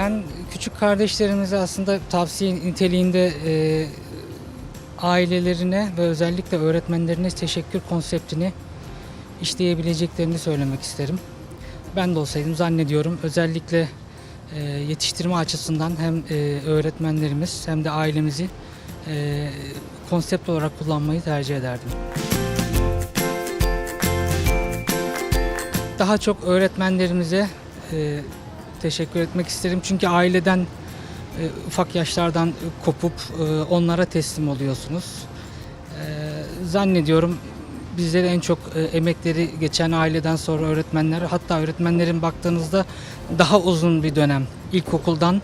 Ben küçük kardeşlerimize aslında tavsiye niteliğinde e, ailelerine ve özellikle öğretmenlerine teşekkür konseptini işleyebileceklerini söylemek isterim. Ben de olsaydım zannediyorum özellikle e, yetiştirme açısından hem e, öğretmenlerimiz hem de ailemizi e, konsept olarak kullanmayı tercih ederdim. Daha çok öğretmenlerimize e, teşekkür etmek isterim. Çünkü aileden e, ufak yaşlardan kopup e, onlara teslim oluyorsunuz. E, zannediyorum bizde de en çok e, emekleri geçen aileden sonra öğretmenler hatta öğretmenlerin baktığınızda daha uzun bir dönem ilkokuldan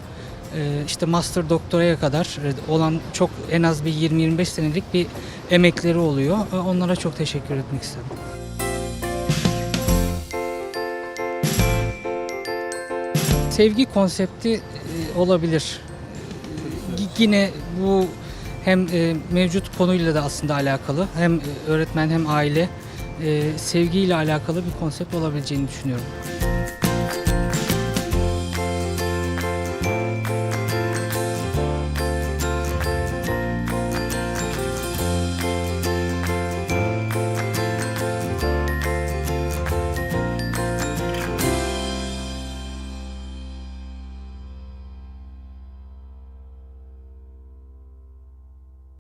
e, işte master doktoraya kadar e, olan çok en az bir 20-25 senelik bir emekleri oluyor. E, Onlara çok teşekkür etmek istedim. Sevgi konsepti e, olabilir. E, y- Yine bu hem e, mevcut konuyla da aslında alakalı. Hem e, öğretmen hem aile sevgiyle alakalı bir konsept olabileceğini düşünüyorum.